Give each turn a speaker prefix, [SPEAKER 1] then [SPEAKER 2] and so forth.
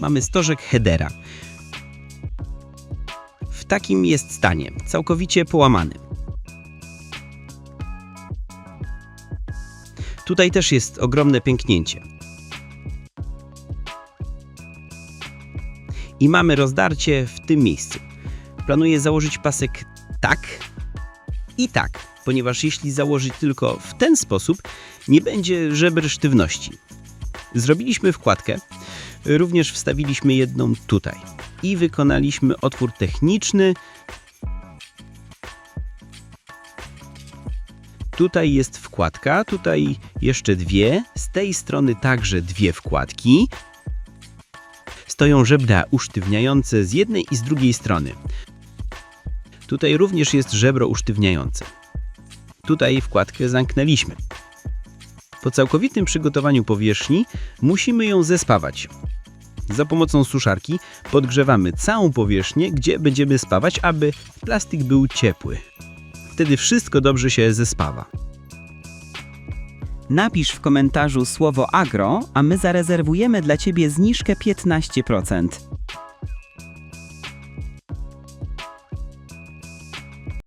[SPEAKER 1] mamy stożek headera. W takim jest stanie, całkowicie połamany. Tutaj też jest ogromne pęknięcie. I mamy rozdarcie w tym miejscu. Planuję założyć pasek tak i tak, ponieważ jeśli założyć tylko w ten sposób, nie będzie żeber sztywności. Zrobiliśmy wkładkę, również wstawiliśmy jedną tutaj i wykonaliśmy otwór techniczny. Tutaj jest wkładka, tutaj jeszcze dwie, z tej strony także dwie wkładki. Stoją żebra usztywniające z jednej i z drugiej strony. Tutaj również jest żebro usztywniające. Tutaj wkładkę zamknęliśmy. Po całkowitym przygotowaniu powierzchni musimy ją zespawać. Za pomocą suszarki podgrzewamy całą powierzchnię, gdzie będziemy spawać, aby plastik był ciepły. Wtedy wszystko dobrze się zespawa.
[SPEAKER 2] Napisz w komentarzu słowo agro, a my zarezerwujemy dla Ciebie zniżkę 15%.